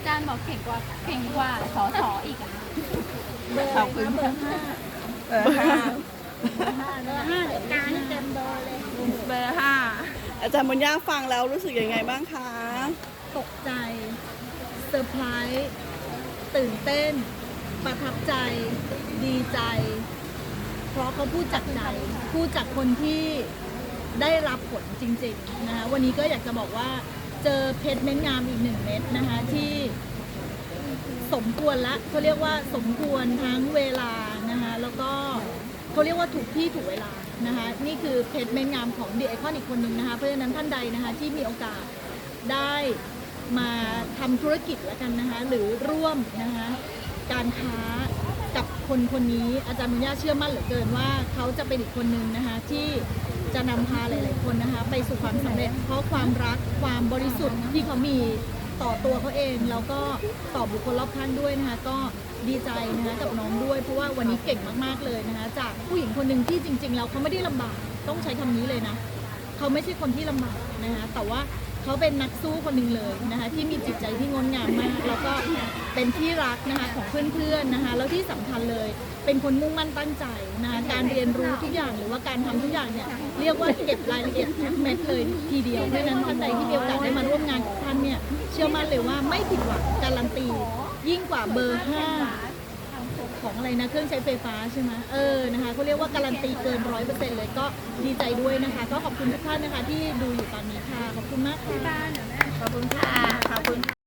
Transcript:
อาจารย์บอกเก่งกว่าเก่งกว่าสอสออีกอะเบอร์อะไรคะเบอร์ห้าเบอร์ห้าเบอร์ห้าเดี๋ยวการให้เต็มเบอร์เลยเบอร์ห้าอาจารย์บุญญาฟังแล้วรู้สึกยังไงบ้างคะ ตกใจเซอร์ไพรส์ตื่นเต้น ประทับใจ ดีใจ เพราะเขาพูดจากใจพูดจากคนที่ได้รับผลจริงๆนะคะวันนี้ก็อยากจะบอกว่า เจอเพชรเม็ดงามอีกหนึ่งเม็ดนะคะที่สมควรละเขาเรียกว่าสมควรทั้งเวลานะคะแล้วก็เขาเรียกว่าถูกที่ถูกเวลานะคะนี่คือเพชรเม็ดงามของดีไอคอนอีกคนหนึ่งนะคะเพราะฉะนั้นท่านใดนะคะที่มีโอกาสได้มาทำธุรกิจแล้วกันนะคะหรือร่วมนะคะการค้า คนคนนี้อาจารย์มุญญาเชื่อมั่นเหลือเกินว่าเขาจะเป็นอีกคนหนึ่งนะคะที่จะนำพาหลาย ๆ คนนะคะไปสู่ความสำเร็จ เพราะความรักความบริสุทธิ์ที่เขามีต่อตัวเขาเองแล้วก็ต่อบุคคลรอบข้างด้วยนะคะก็ดีใจนะคะกับน้องด้วย เพราะว่าวันนี้เก่งมาก ๆ เลยนะคะจากผู้หญิงคนหนึ่งที่จริง ๆ แล้วเขาไม่ได้ลำบากต้องใช้คำนี้เลยนะเขาไม่ใช่คนที่ลำบากนะคะแต่ว่าเขาเป็นนักสู้คนหนึ่งเลยนะคะที่มีจิตใจที่งดงามมาก แล้วก็เป็นที่รักนะคะของเพื่อนๆนะคะแล้วที่สำคัญเลย เป็นคนมุ่งมั่นตั้งใจนะคะการเรียนรู้ทุกอย่างหรือว่าการทำทุกอย่างเนี่ยเรียกว่าเก็บรายละเอียดทุกเม็ดเลยทีเดียวเพราะฉะนั้นท่านใดที่มีโอกาสได้มาร่วมงานกับท่านเนี่ยเชื่อมั่นเลยว่าไม่ผิดหวังการันตียิ่งกว่าเบอร์ห้าของอะไรนะเครื่องใช้ไฟฟ้าใช่ไหมเออนะคะเขาเรียกว่าการันตีเกินร้อยเปอร์เซ็นต์เลยก็ดีใจด้วยนะคะ ก็ขอบคุณทุกท่านนะคะที่ดูอยู่ตอนนี้ค่ะ ขอบคุณมากค่ะขอบคุณค่ะ